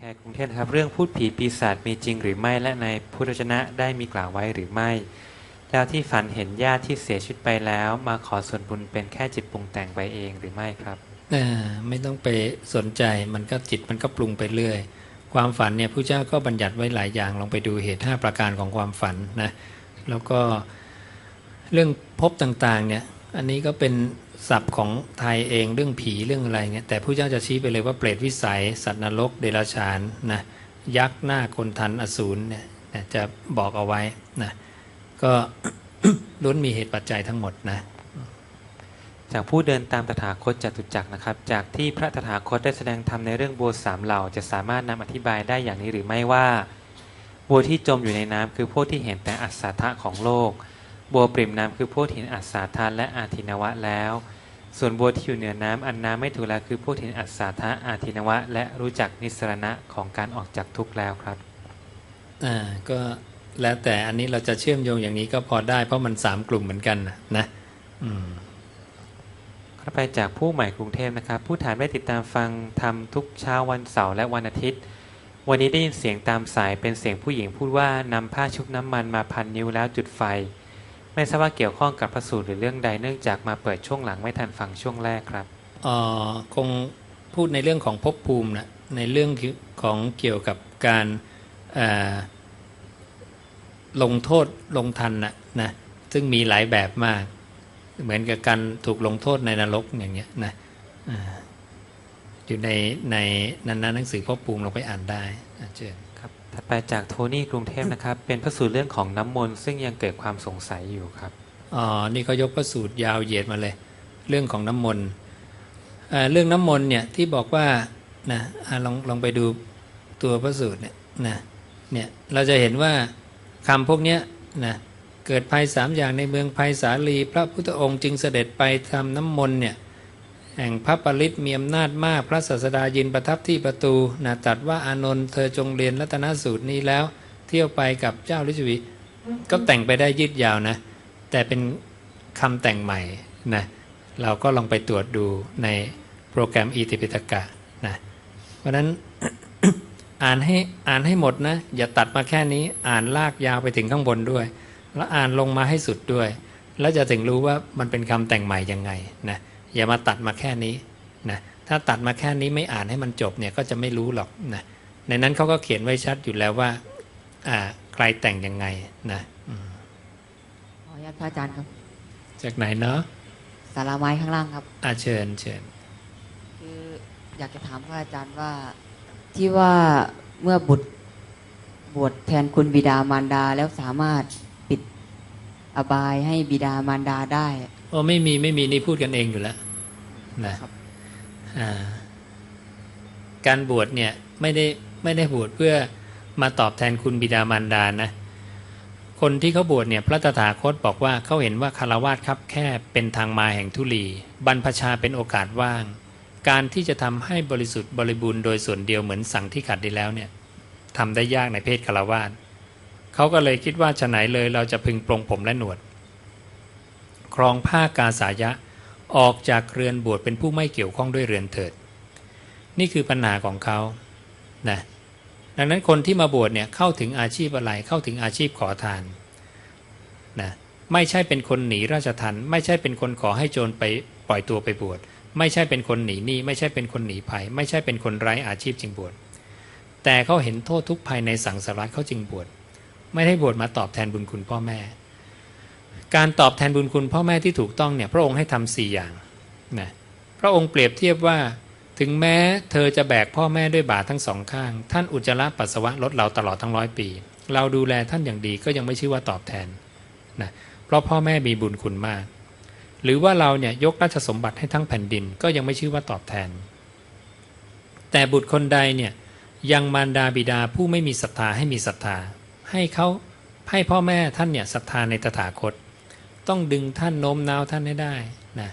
แขกกรุงเทพครับ เรื่องพูดผีปีศาจมีจริงหรือไม่และในพุทธวจนะได้มีกล่าวไว้หรือไม่ แล้วที่ฝันเห็นญาติที่เสียชีวิตไปแล้ว มาขอส่วนบุญเป็นแค่จิตปรุงแต่งไปเองหรือไม่ครับไม่ต้องไปสนใจมันก็จิตมันก็ปรุงไปเรื่อย ความฝันเนี่ยผู้เจ้าก็บัญญัติไว้หลายอย่างลองไปดูเหตุ 5 ประการของความฝันนะแล้วก็เรื่องพบต่างๆเนี่ย อันนี้ก็เป็นศัพท์ของไทยเองเรื่องผีเรื่องอะไรเงี้ยแต่ผู้เจ้าจะชี้ไปเลยว่าเปรตวิสัย สัตว์นรกเดรัจฉานนะยักษ์หน้าคนทันอสูรเนี่ยจะบอกเอาไว้นะก็ล้วนมีเหตุปัจจัยทั้งหมดนะจากผู้เดินตามตถาคตจตุจักรนะครับ จากที่พระตถาคตได้แสดงธรรมในเรื่องบัวสามเหล่า จะสามารถนำอธิบายได้อย่างนี้หรือไม่ว่าบัวที่จมอยู่ในน้ำคือพวกที่เห็นแต่อัศทะของโลก บัวปริ่มน้ำคือพวกที่เห็นอัศทะและอาทินวะแล้ว ส่วนบัวที่อยู่เหนือน้ำอันน้ำไม่ถูกแล้วคือพวกที่เห็นอัศทะอาทินวะ และรู้จักนิสรณะของการออกจากทุกข์แล้วครับอ่าก็แล้วแต่อันนี้เราจะเชื่อมโยงอย่างนี้ก็พอได้ เพราะมันสามกลุ่มเหมือนกันนะนะอืมข้าไปจากผู้ใหม่กรุงเทพนะครับ ผู้ถามได้ติดตามฟังทำทุกเช้าวันเสาร์และวันอาทิตย์ วันนี้ได้ยินเสียงตามสายเป็นเสียงผู้หญิงพูดว่านำผ้าชุบน้ำมันมาพันนิ้วแล้วจุดไฟ ไม่ทราบว่าเกี่ยวข้องกับพระสูตรหรือเรื่องใดเนื่องจากมาเปิดช่วงหลังไม่ทันฟังช่วงแรกครับออคงพูดในเรื่องของภพภูมินะในเรื่องของเกี่ยวกับการลงโทษลงทันนะนะซึ่งมีหลายแบบมาก เหมือนกับการถูกลงโทษในนรกอย่างเงี้ยนะออยู่ในในนั้นนะหนังสือภพภูมิลองไปอ่านได้อะเชิญครับ ถัดไปจากโทนี่กรุงเทพนะครับ เป็นพระสูตรเรื่องของน้ำมนต์ซึ่งยังเกิดความสงสัยอยู่ครับอ๋อนี่เขายกพระสูตรยาวเหยียดมาเลย เรื่องของน้ำมนต์เรื่องน้ำมนต์เนี่ยที่บอกว่านะอลองลองไปดูตัวพระสูตรเนี่ยนะเนี่ยเราจะเห็นว่าคำพวกเนี้ยนะเกิดภัยสามอย่างในเมืองภัยสาลี พระพุทธองค์จึงเสด็จไปทำน้ำมนต์เนี่ย แห่งพระปริตมีอำนาจมากพระศาสดายินประทับที่ประตูนะตัดว่าอานนท์เธอจงเรียนรัตนสูตรนี้แล้ว เที่ยวไปกับเจ้าฤชวีก็แต่งไปได้ยืดยาวนะ แต่เป็นคำแต่งใหม่นะเราก็ลองไปตรวจดูในโปรแกรมอีติปิตกะนะเพราะฉะนั้นอ่านให้อ่านให้หมดนะ อย่าตัดมาแค่นี้อ่านลากยาวไปถึงข้างบนด้วย แล้วอ่านลงมาให้สุดด้วย แล้วจะถึงรู้ว่ามันเป็นคำแต่งใหม่ยังไงนะ อย่ามาตัดมาแค่นี้นะถ้าตัดมาแค่นี้ไม่อ่านให้มันจบเนี่ยก็จะไม่รู้หรอกนะในนั้นเขาก็เขียนไว้ชัดอยู่แล้วว่าอ่าใครแต่งยังไงนะอืมขออนุญาตพระอาจารย์ครับ จากไหนเนาะสาราไม้ข้างล่างครับอาเชิญเชิญคืออยากจะถามพระอาจารย์ว่าที่ว่าเมื่อบุตรบวชแทนคุณบิดามารดาแล้วสามารถปิดอบายให้บิดามารดาได้โอ้ไม่มีไม่มีนี่พูดกันเองอยู่แล้ว นะครับอ่าการบวชเนี่ยไม่ได้ไม่ได้บวชเพื่อมาตอบแทนคุณบิดามารดานะ คนที่เขาบวชเนี่ยพระตถาคตบอกว่าเขาเห็นว่าคารวาสครับแค่เป็นทางมาแห่งทุลี บรรพชาเป็นโอกาสว่าง การที่จะทำให้บริสุทธิ์บริบูรณ์โดยส่วนเดียวเหมือนสั่งที่ขัดดีแล้วเนี่ยทำได้ยากในเพศคารวาสเขาก็เลยคิดว่าฉะไหนเลยเราจะพึงปรงผมและหนวด ครองผ้ากาสายะ ออกจากเรือนบวชเป็นผู้ไม่เกี่ยวข้องด้วยเรือนเถิด นี่คือปัญหาของเขานะดังนั้นคนที่มาบวชเนี่ยเข้าถึงอาชีพอะไรเข้าถึงอาชีพขอทานนะไม่ใช่เป็นคนหนีราชทันไม่ใช่เป็นคนขอให้โจรไปปล่อยตัวไปบวชไม่ใช่เป็นคนหนีหนี้ไม่ใช่เป็นคนหนีภัย ไม่ใช่เป็นคนไร้อาชีพจึงบวชแต่เขาเห็นโทษทุกภัยในสังสารวัฏเขาจึงบวชไม่ได้บวชมาตอบแทนบุญคุณพ่อแม่ การตอบแทนบุญคุณพ่อแม่ที่ถูกต้องเนี่ยพระองค์ให้ทำสี่อย่างนะพระองค์เปรียบเทียบว่าถึงแม้เธอจะแบกพ่อแม่ด้วยบาททั้งสองข้าง ท่านอุจจาระปัสสาวะลดเราตลอดทั้งร้อยปี เราดูแลท่านอย่างดีก็ยังไม่ชื่อว่าตอบแทนนะเพราะพ่อแม่มีบุญคุณมาก หรือว่าเราเนี่ยยกราชสมบัติให้ทั้งแผ่นดินก็ยังไม่ชื่อว่าตอบแทน แต่บุตรคนใดเนี่ยยังมารดาบิดาผู้ไม่มีศรัทธาให้มีศรัทธา ให้เขาให้พ่อแม่ท่านเนี่ยศรัทธาในตถาคต ต้องดึงท่านโน้มน้าวท่านให้ได้นะ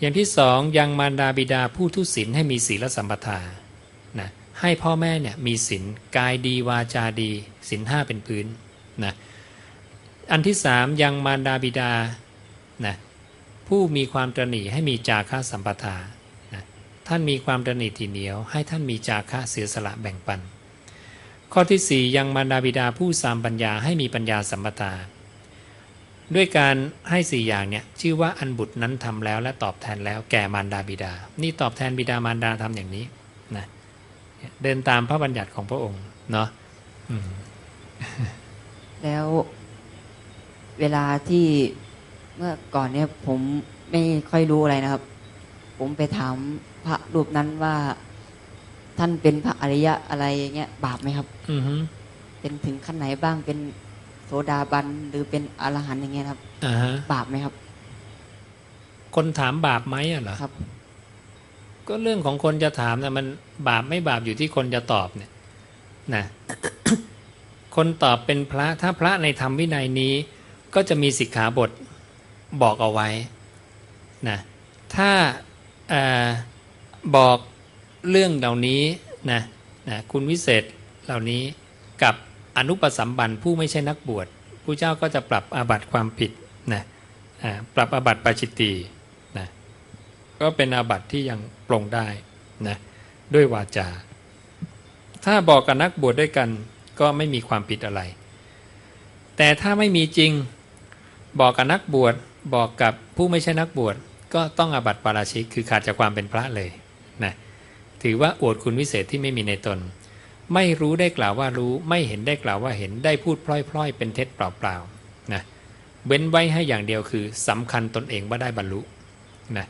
อย่างที่สองยังมารดาบิดาผู้ทุศีลให้มีศีลสัมปทานะให้พ่อแม่เนี่ยมีศีลกายดีวาจาดีศีลห้าเป็นพื้นนะอันที่สามยังมารดาบิดานะผู้มีความตระหนี่ให้มีจาค่าสัมปทานะท่านมีความตระหนี่ทีเหนียว ให้ท่านมีจาคะเสียสละแบ่งปัน ข้อที่สี่ยังมารดาบิดาผู้สามปัญญาให้มีปัญญาสัมปทา ด้วยการให้สี่อย่างเนี่ยชื่อว่าอันบุตรนั้นทำแล้วและตอบแทนแล้วแก่มารดาบิดา นี่ตอบแทนบิดามารดาทำอย่างนี้นะเดินตามพระบัญญัติของพระองค์เนาะอืมแล้วเวลาที่เมื่อก่อนเนี่ยผมไม่ค่อยรู้อะไรนะครับ ผมไปถามพระรูปนั้นว่า ท่านเป็นพระอริยะอะไรอย่างเงี้ยบาปไหมครับ อือฮึเป็นถึงขั้นไหนบ้างเป็น โสดาบันหรือเป็นอรหันต์อย่างเงี้ยครับอ่าฮะบาปไหมครับ คนถามบาปไหมอะเหรอครับ ก็เรื่องของคนจะถามนะมันบาปไม่บาปอยู่ที่คนจะตอบเนี่ยนะคนตอบเป็นพระถ้าพระในธรรมวินัยนี้ ก็จะมีสิกขาบทบอกเอาไว้นะถ้าเออบอกเรื่องเหล่านี้นะนะคุณวิเศษเหล่านี้กับ อนุปสัมบันผู้ไม่ใช่นักบวชผู้เจ้าก็จะปรับอาบัติความผิดนะปรับอาบัติปาจิตตีนะก็เป็นอาบัติที่ยังปรงได้นะด้วยวาจา ถ้าบอกกับนักบวชด้วยกันก็ไม่มีความผิดอะไร แต่ถ้าไม่มีจริงบอกกับนักบวชบอกกับผู้ไม่ใช่นักบวชก็ต้องอาบัติปาราชิกคือขาดจากความเป็นพระเลยนะถือว่าอวดคุณวิเศษที่ไม่มีในตน ไม่รู้ได้กล่าวว่ารู้ ไม่เห็นได้กล่าวว่าเห็นได้พูดพล่อย ๆ เป็นเท็จเปล่าๆนะเว้นไว้ให้อย่างเดียวคือสำคัญตนเองว่าได้บรรลุนะ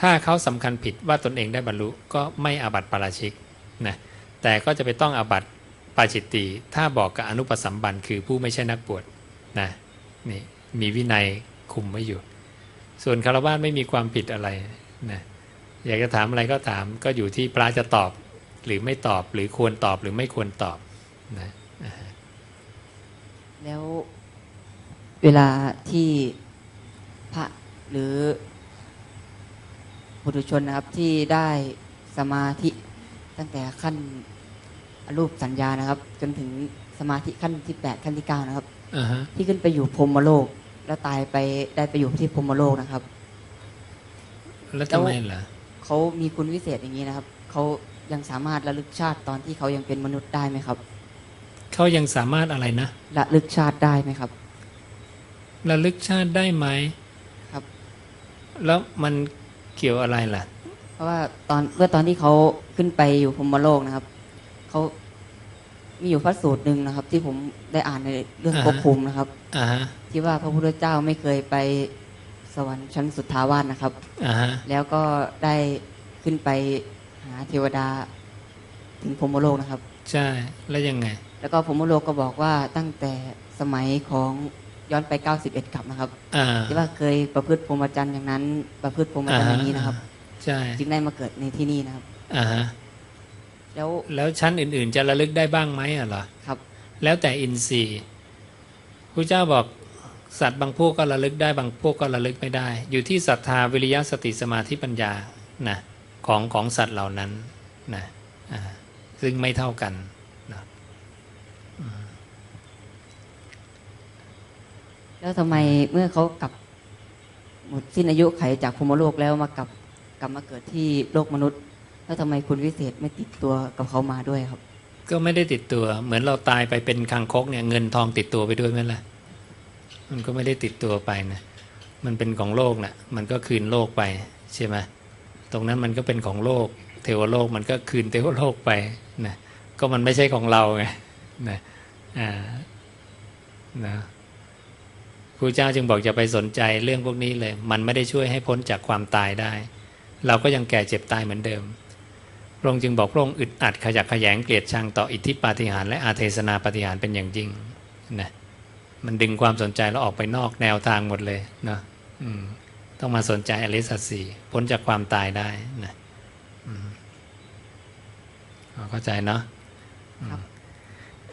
ถ้าเขาสำคัญผิดว่าตนเองได้บรรลุก็ไม่อาบัติปาราชิกนะแต่ก็จะไปต้องอาบัติปาจิตตีถ้าบอกกับอนุปสัมบันคือผู้ไม่ใช่นักบวชนะนี่มีวินัยคุมไว้อยู่ ส่วนคารวะไม่มีความผิดอะไรนะอยากจะถามอะไรก็ถามก็อยู่ที่พระจะตอบ หรือไม่ตอบหรือควรตอบหรือไม่ควรตอบนะแล้วเวลาที่พระหรือบุตุชนนะครับที่ได้สมาธิตั้งแต่ขั้นอรูปสัญญานะครับ จนถึงสมาธิขั้นที่แปดขั้นที่เก้านะครับอ่าฮะที่ขึ้นไปอยู่พรหมโลก แล้วตายไปได้ไปอยู่ที่พรหมโลกนะครับ แล้วทำไมล่ะเขามีคุณวิเศษอย่างนี้นะครับเขา ยังสามารถระลึกชาติตอนที่เขายังเป็นมนุษย์ได้ไหมครับ เขายังสามารถอะไรนะระลึกชาติได้ไหมครับ ระลึกชาติได้ไหมครับ แล้วมันเกี่ยวอะไรล่ะ เพราะว่าตอนเมื่อตอนที่เขาขึ้นไปอยู่พรหมโลกนะครับเขามีอยู่พระสูตรหนึ่งนะครับ ที่ผมได้อ่านในเรื่องอ่าฮะ ภพภูมินะครับ อ่าฮะที่ว่าพระพุทธเจ้าไม่เคยไปสวรรค์ชั้นสุทธาวาสนะครับ อ่าฮะแล้วก็ได้ขึ้นไป หาเทวดาถึงพรหมโลกนะครับ ใช่ แล้วยังไง แล้วก็พรหมโลกก็บอกว่าตั้งแต่สมัยของย้อนไป 91กับนะครับอ่าที่ว่าเคยประพฤติพรหมจรรย์อย่างนั้น ประพฤติพรหมจรรย์อย่างนี้นะครับ ใช่ จึงได้มาเกิดในที่นี่นะครับอ่าฮะแล้วแล้วชั้นอื่น ๆ จะระลึกได้บ้างไหมอะเหรอครับ แล้วแต่อินทรีย์พระเจ้าบอกสัตว์บางพวกก็ระลึกได้บางพวกก็ระลึกไม่ได้ อยู่ที่ศรัทธาวิริยะสติสมาธิปัญญานะ ของของสัตว์เหล่านั้นนะอ่าซึ่งไม่เท่ากันนะแล้วทำไมเมื่อเขากลับหมดสิ้นอายุไขจากพรหมโลกแล้วมากลับกลับมาเกิดที่โลกมนุษย์ แล้วทำไมคุณวิเศษไม่ติดตัวกับเขามาด้วยครับ ก็ไม่ได้ติดตัว เหมือนเราตายไปเป็นคังคกเนี่ยเงินทองติดตัวไปด้วยไหมล่ะมันก็ไม่ได้ติดตัวไปนะมันเป็นของโลกนะ่ะ มันก็คืนโลกไปใช่ไหม ตรงนั้นมันก็เป็นของโลก เทวโลกมันก็คืนเทวโลกไปนะก็มันไม่ใช่ของเราไงนะอ่านะครูเจ้าจึงบอกจะไปสนใจเรื่องพวกนี้เลย มันไม่ได้ช่วยให้พ้นจากความตายได้ เราก็ยังแก่เจ็บตายเหมือนเดิมพระองค์จึงบอกพระองค์อึดอัดขยักขยงเกลียดชังต่ออิทธิปาฏิหาริย์และอาเทศนาปาฏิหาริย์เป็นอย่างยิ่งนะมันดึงความสนใจเราออกไปนอกแนวทางหมดเลยนะอืม ต้องมาสนใจอริยสัจสี่พ้นจากความตายได้นะอืมเอาเข้าใจเนาะอืมครับ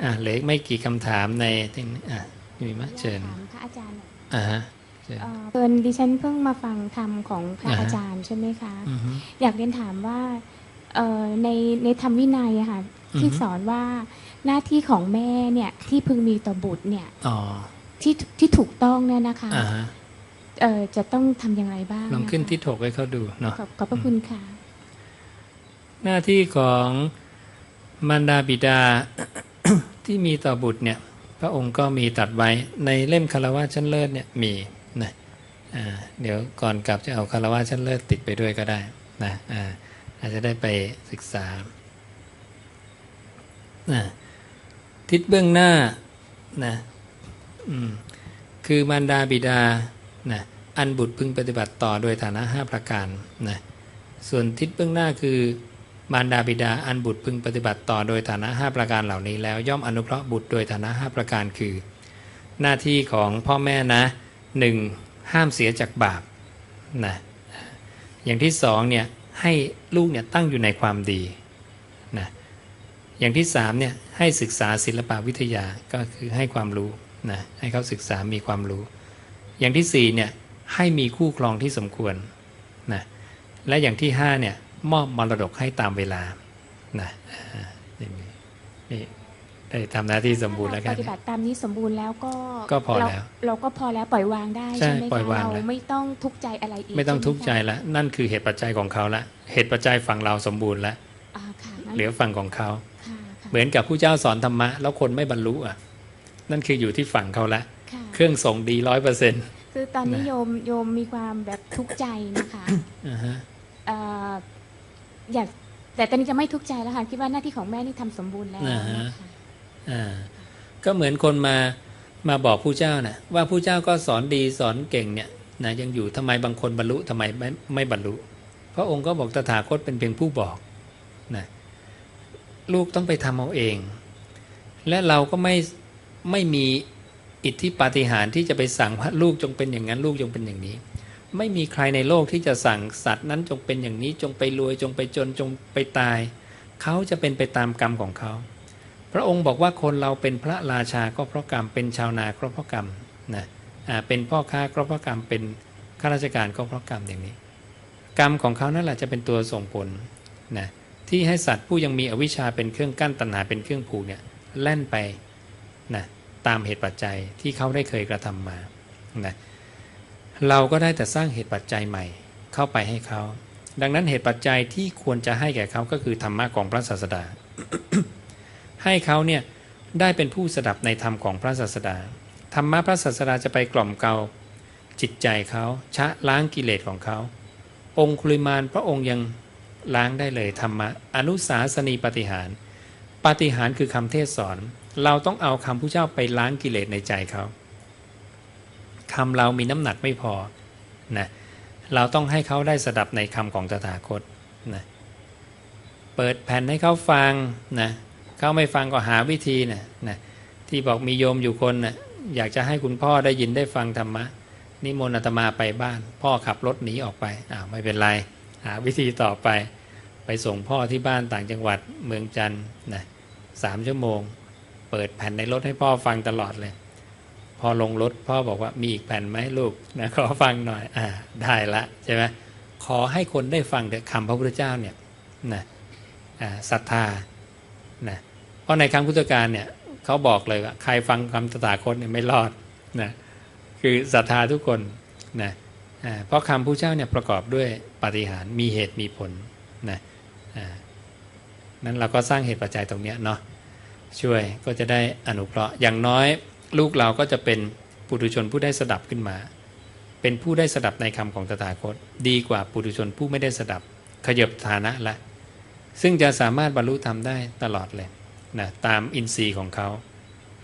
อะเหลืออีกไม่กี่คำถามในที่นี้อะมีไหมเชิญถามพระอาจารย์หน่อยอ่าฮะเชิญเอ่อเพิ่นดิฉันเพิ่งมาฟังธรรมของพระอ่าฮะอาจารย์ใช่ไหมคะอือฮึอยากเรียนถามว่าเอ่อในในธรรมวินัยอะค่ะอือฮึที่สอนว่าหน้าที่ของแม่เนี่ยที่พึงมีต่อบุตรเนี่ยอ๋อที่ที่ถูกต้องเนี่ยนะคะอ่าฮะเอ่อ จะต้องทำอย่างไรบ้างลองขึ้นนะคะที่ถกให้เขาดูเนาะขอบขอบพระคุณค่ะ หน้าที่ของมารดาบิดาที่มีต่อบุตรเนี่ย พระองค์ก็มีตรัดไว้ในเล่มคารวะชั้นเลิศเนี่ยมีนะอ่าเดี๋ยวก่อนกลับจะเอาคารวะชั้นเลิศติดไปด้วยก็ได้นะอ่าอาจจะได้ไปศึกษานะทิศเบื้องหน้านะอืมคือมารดาบิดา นะอันบุตรพึงปฏิบัติต่อโดยฐานะ 5 ประการนะส่วนทิศเบื้องหน้าคือ มารดาบิดาอันบุตรพึงปฏิบัติต่อโดยฐานะ 5 ประการเหล่านี้แล้วย่อมอนุเคราะห์บุตรโดยฐานะ 5 ประการคือ หน้าที่ของพ่อแม่นะหนึ่งห้ามเสียจากบาปนะอย่างที่สองเนี่ยให้ลูกเนี่ยตั้งอยู่ในความดีนะอย่างที่สามเนี่ยให้ศึกษาศิลปวิทยาก็คือให้ความรู้นะให้เขาศึกษามีความรู้ อย่างที่สี่เนี่ย ให้มีคู่ครองที่สมควรนะและอย่างที่ห้าเนี่ย มอบมรดกให้ตามเวลานะอ่านี่มีนี่ได้ทำหน้าที่สมบูรณ์แล้วกัปนฏิบัติตามนี้สมบูรณ์แล้วก็ก็พอเราแล้ว เราก็พอแล้วปล่อยวางได้ใช่ใช่ไหมปล่อยวางคะแล้วเราไม่ต้องทุกข์ใจอะไรอีกไม่ต้องช่หทุกข์ใจคะแล้วนั่นคือเหตุปัจจัยของเขาละเหตุปัจจัยฝั่งเราสมบูรณ์แล้วอ่าค่ะงั้นเหลือฝั่งของเขาค่ะค่ะเหมือนกับผู้เจ้าสอนธรรมะ แล้วคนไม่บรรลุอะ นั่นคืออยู่ที่ฝั่งเขาละค่ะ เครื่องส่งดีร้อยเปอร์เซ็นต์คือตอนนี้นะโยมโยมมีความแบบทุกข์ใจนะคะอ่าฮะเอ่ออยากแต่ตอนนี้จะไม่ทุกข์ใจแล้วค่ะคิดว่าหน้าที่ของแม่นี่ทำสมบูรณ์แล้วนะคะอ่าก็เหมือนคนมามาบอกผู้เจ้านะว่าผู้เจ้าก็สอนดีสอนเก่งเนี่ยนะยังอยู่ทำไมบางคนบรรลุทำไมไม่ไม่บรรลุ พระองค์ก็บอกตถาคตเป็นเพียงผู้บอกนะลูกต้องไปทำเอาเอง และเราก็ไม่ไม่มี อิทธิปาฏิหาริย์ที่จะไปสั่งว่าลูกจงเป็นอย่างนั้นลูกจงเป็นอย่างนี้ ไม่มีใครในโลกที่จะสั่งสัตว์นั้นจงเป็นอย่างนี้จงไปรวยจงไปจนจงไปตาย เขาจะเป็นไปตามกรรมของเขาพระองค์บอกว่าคนเราเป็นพระราชาก็เพราะกรรมเป็นชาวนาก็เพราะกรรมนะเป็นพ่อค้าก็เพราะกรรมเป็นข้าราชการก็เพราะกรรมอย่างนี้ กรรมของเขานั่นแหละจะเป็นตัวส่งผลนะที่ให้สัตว์ผู้ยังมีอวิชชาเป็นเครื่องกั้นตัณหาเป็นเครื่องผูกเนี่ยแล่นไปนะ ตามเหตุปัจจัยที่เขาได้เคยกระทำมานะเราก็ได้แต่สร้างเหตุปัจจัยใหม่เข้าไปให้เขา ดังนั้นเหตุปัจจัยที่ควรจะให้แก่เขาก็คือธรรมะของพระศาสดา ให้เขาเนี่ยได้เป็นผู้สดับในธรรมของพระศาสดา ธรรมะพระศาสดาจะไปกล่อมเกลาจิตใจเขาชะล้างกิเลสของเขา องคุลิมานพระองค์ยังล้างได้เลยธรรมะอนุสาสนีปฏิหาร ปฏิหารคือคำเทศสอน เราต้องเอาคำผู้เจ้าไปล้างกิเลสในใจเขาคำเรามีน้ำหนักไม่พอนะเราต้องให้เขาได้สดับในคำของตถาคตนะเปิดแผ่นให้เขาฟังนะเขาไม่ฟังก็หาวิธีนะนะที่บอกมีโยมอยู่คนนะอยากจะให้คุณพ่อได้ยินได้ฟังธรรมะ นิมนต์อาตมาไปบ้าน พ่อขับรถหนีออกไปอ้าวไม่เป็นไร หาวิธีต่อไป ไปส่งพ่อที่บ้านต่างจังหวัดเมืองจันทร์นะสามชั่วโมง เปิดแผ่นในรถให้พ่อฟังตลอดเลย พอลงรถพ่อบอกว่ามีอีกแผ่นไหมลูกนะขอฟังหน่อยอ่าได้ละใช่ไหมขอให้คนได้ฟังคำพระพุทธเจ้าเนี่ยนะอ่าศรัทธานะเพราะในครั้งพุทธกาลเนี่ยเขาบอกเลยว่าใครฟังคำตถาคตเนี่ยไม่รอดนะคือศรัทธาทุกคนนะเพราะคำผู้เจ้าเนี่ยประกอบด้วยปฏิหารมีเหตุมีผลนะอ่านั้นเราก็สร้างเหตุปัจจัยตรงเนี้ยเนาะ ช่วยก็จะได้อนุเคราะห์อย่างน้อยลูกเราก็จะเป็นปุถุชนผู้ได้สดับขึ้นมา เป็นผู้ได้สดับในคำของตถาคต ดีกว่าปุถุชนผู้ไม่ได้สดับ ขยบฐานะละ ซึ่งจะสามารถบรรลุธรรมได้ตลอดเลยนะตามอินทรีย์ของเขา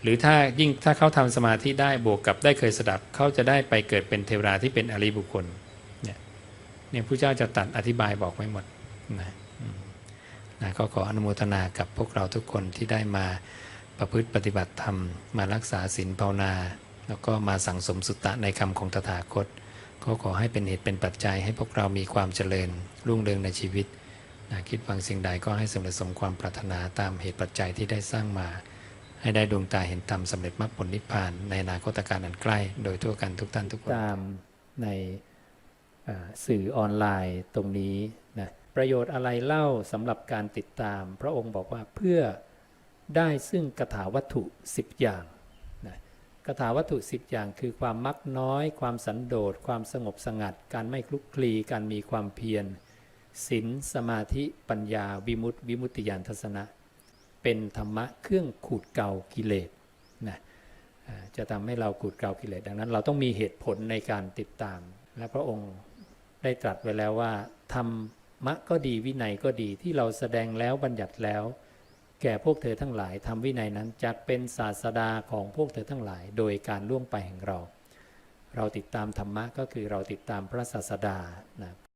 หรือถ้ายิ่งถ้าเขาทำสมาธิได้บวกกับได้เคยสดับเขาจะได้ไปเกิดเป็นเทวดาที่เป็นอริบุคคลเนี่ยเนี่ยผู้เจ้าจะตัดอธิบายบอกไว้หมดนะ นะก็ขออนุโมทนากับพวกเราทุกคนที่ได้มาประพฤติปฏิบัติธรรม มารักษาศีลภาวนา แล้วก็มาสั่งสมสุตตะในคำของตถาคต ก็ขอให้เป็นเหตุเป็นปัจจัยให้พวกเรามีความเจริญ รุ่งเรืองในชีวิตนะคิดหวังสิ่งใดก็ให้สำเร็จสมความปรารถนาตามเหตุปัจจัยที่ได้สร้างมา ให้ได้ดวงตาเห็นธรรมสำเร็จมรรคผลนิพพาน ในอนาคตการอันใกล้ โดยทั่วกันทุกท่านทุกคนตามในสื่อออนไลน์ตรงนี้ ประโยชน์อะไรเล่าสำหรับการติดตาม พระองค์บอกว่าเพื่อได้ซึ่งกถาวัตถุ 10 อย่างนะกถาวัตถุ 10 อย่างคือความมักน้อย ความสันโดษ ความสงบสงัด การไม่คลุกคลี การมีความเพียรศีลสมาธิปัญญา วิมุตติ วิมุตติญาณทัศนะ เป็นธรรมะเครื่องขูดเกลากิเลสนะจะทำให้เราขูดเกลากิเลสดังนั้น เราต้องมีเหตุผลในการติดตาม และพระองค์ได้ตรัสไว้แล้วว่าธรร มะก็ดีวินัยก็ดีที่เราแสดงแล้วบัญญัติแล้ว แก่พวกเธอทั้งหลายทำวินัยนั้นจะเป็นศาสดาของพวกเธอทั้งหลาย โดยการล่วงไปแห่งเรา เราติดตามธรรมะก็คือเราติดตามพระศาสดานะ